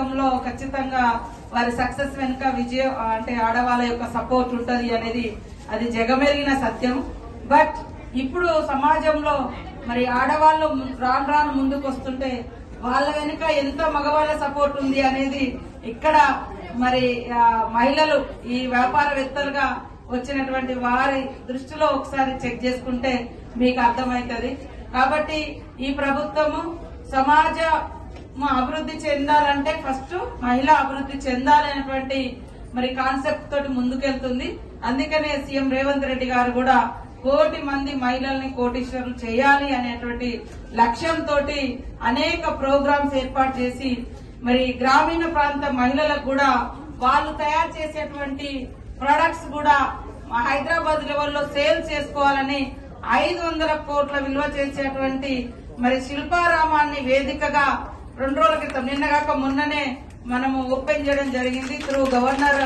జీవితంలో ఖచ్చితంగా వారి సక్సెస్ వెనుక విజయం అంటే ఆడవాళ్ళ యొక్క సపోర్ట్ ఉంటది అనేది అది జగమెరిగిన సత్యం. బట్ ఇప్పుడు సమాజంలో మరి ఆడవాళ్ళు రాను రాను ముందుకు వస్తుంటే వాళ్ళ వెనుక ఎంత మగవాళ్ళ సపోర్ట్ ఉంది అనేది ఇక్కడ మరి మహిళలు ఈ వ్యాపారవేత్తలుగా వచ్చినటువంటి వారి దృష్టిలో ఒకసారి చెక్ చేసుకుంటే మీకు అర్థమవుతుంది. కాబట్టి ఈ ప్రభుత్వము సమాజ అభివృద్ధి చెందాలంటే ఫస్ట్ మహిళ అభివృద్ధి చెందాలనేటువంటి మరి కాన్సెప్ట్ తోటి ముందుకెళ్తుంది. అందుకనే సీఎం రేవంత్ రెడ్డి గారు కూడా కోటి మంది మహిళల్ని కోటీశ్వరులు చేయాలి అనేటువంటి లక్ష్యంతో అనేక ప్రోగ్రామ్స్ ఏర్పాటు చేసి మరి గ్రామీణ ప్రాంత మహిళలకు కూడా వాళ్ళు తయారు చేసేటువంటి ప్రొడక్ట్స్ కూడా హైదరాబాద్ లెవెల్లో సేల్ చేసుకోవాలని ఐదు వందల కోట్ల విలువ చేసేటువంటి మరి శిల్పారామాన్ని వేదికగా రెండు రోజుల క్రితం నిన్నగాక మొన్ననే మనము ఓపెన్ చేయడం జరిగింది త్రూ గవర్నర్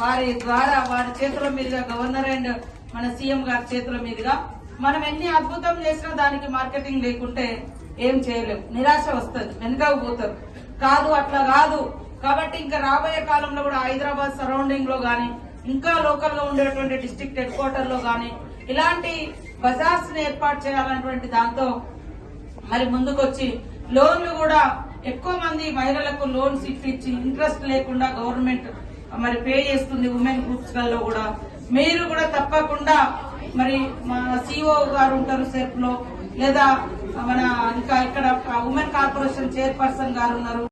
వారి ద్వారా వారి చేతుల మీదుగా గవర్నర్ అండ్ మన సీఎం గారి చేతుల మీదుగా మనం ఎన్ని అద్భుతం చేసినా దానికి మార్కెటింగ్ లేకుంటే ఏం చేయలేం. నిరాశ వస్తుంది వెనుకకు పోతారు కాదు అట్లా కాదు. కాబట్టి ఇంకా రాబోయే కాలంలో కూడా హైదరాబాద్ సరౌండింగ్లో గానీ ఇంకా లోకల్గా ఉండేటువంటి డిస్ట్రిక్ట్ హెడ్ క్వార్టర్లో గానీ ఇలాంటి బజార్స్ని ఏర్పాటు చేయాలన్నటువంటి దాంతో మరి ముందుకొచ్చి లోన్లు కూడా ఎక్కువ మంది మహిళలకు లోన్స్ ఇప్పించి ఇంట్రెస్ట్ లేకుండా గవర్నమెంట్ మరి పే చేస్తుంది ఉమెన్ గ్రూప్స్లలో కూడా. మీరు కూడా తప్పకుండా మరి మా సిఓ గారు ఉంటారు సెర్ప్లో లేదా మన ఇంకా ఇక్కడ ఉమెన్ కార్పొరేషన్ చైర్పర్సన్ గారు ఉన్నారు.